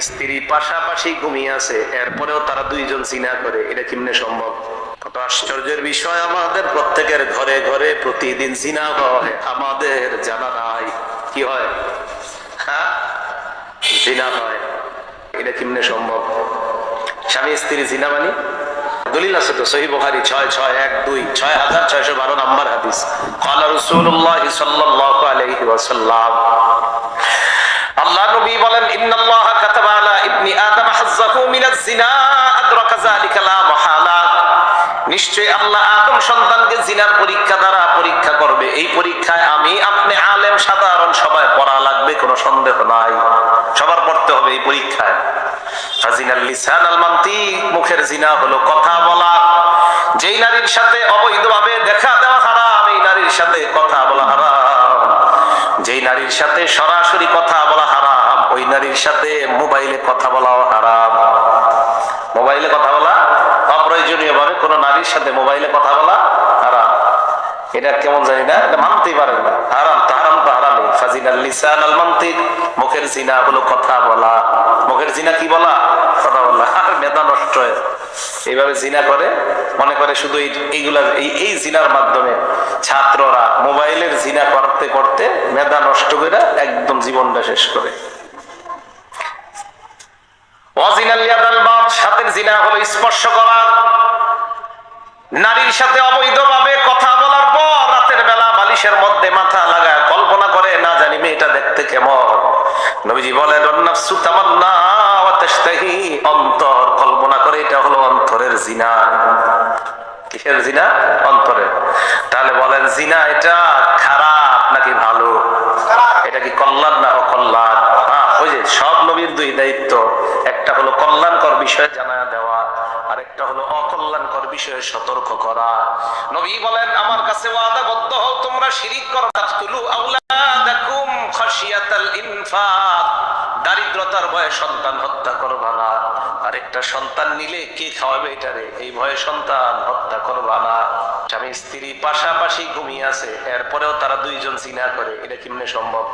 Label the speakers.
Speaker 1: স্ত্রী পাশাপাশি ঘুমিয়ে আছে, এরপরেও তারা দুইজন চিনা করে। এটা কিমনে সম্ভব? কত আশ্চর্যের বিষয়, আমাদের প্রত্যেকের ঘরে ঘরে প্রতিদিন চিনা হয়, আমাদের জানা নাই। কি হয়? হ্যাঁ? হয়। এটা সম্ভব? স্বামী স্ত্রী জিনা মানি? দলিল আছে তো, সহি ছয় ছয় এক দুই, ছয় হাজার ছয়শো বারো নম্বর হাদিস। কালা রসুল্লাহ সাল্লাহ আলহি ওয়াসাল্লাম জিনা নিশ্চয় আল্লাহ আদম সন্তানকে জিনার পরীক্ষা দ্বারা পরীক্ষা করবে। এই পরীক্ষায় আমি আপনি আলেম, সাধারণ, সবাই পড়া লাগবে, কোনো সন্দেহ নাই। সবার পড়তে হবে এই পরীক্ষায়। মুখের জিনা হলো কথা বলা। যেই নারীর সাথে অবৈধভাবে দেখা দেওয়া হারাম, এই নারীর সাথে কথা বলা হারাম। যেই নারীর সাথে সরাসরি কথা বলা হারাম, ওই নারীর সাথে মোবাইলে কথা বলাও হারাম। অপ্রয়োজনীয় ভাবে কোন নারীর সাথে মোবাইলে কথা বলা হারাম। এটা কেমন জানি না, এটা মানতেই পারেন না। হারাম তো হারাম তো হারামই। ফাজিনাল লিসান আল মান্তিক, মুখের জিনা হলো কথা বলা। মুখের জিনা কি বলা? কথা বলা। আর মেধা নষ্ট এইভাবে জিনা করে, মনে করে শুধু এই- এইগুলা এই এই জিনার মাধ্যমে ছাত্ররা মোবাইলের জিনা করতে করতে মেধা নষ্ট করে একদম জীবনটা শেষ করে। ওয়াজিনাল ইয়াদাল বাত সাথের জিনা হলো স্পর্শ করা। নারীর সাথে অবৈধভাবে কথা বলার পর রাতের বেলা বালিশের মধ্যে মাথা লাগায় কল্পনা করে না জানি মেয়েটা দেখতে কেমন। নবীজি বলেন "অন্নাফসু তামান্না ওয়া অন্তর কল্পনা করে এটা হলো অন্তরের জিনা। কিসের জিনা? অন্তরে তাহলে বলেন জিনা এটা খারাপ নাকি ভালো? এটা কি কল্যাণ না অকল্যাণ? হ্যাঁ ওই যে সব নবীর দুই দায়িত্ব। একটা হলো কল্যাণকর বিষয়ে জানা দেওয়া আর একটা হলো অকল্যাণকর বিষয়ে সতর্ক করা। নবী বলেন, আমার কাছে ওয়াদাবদ্ধ হও, তোমরা শিরিক করো, তাকতুলু আওলাদাকুম খাশিয়াতাল ইনফাক। দারিদ্রতার ভয়ে সন্তান হত্যা করবা না। আরেকটা সন্তান নিলে কে খাওয়াবে এটারে? এই ভয়ে সন্তান হত্যা করবা না। স্বামী স্ত্রী পাশাপাশি ঘুমিয়ে আছে, এরপরেও তারা দুইজন চিনা করে, এটা কেমনে সম্ভব?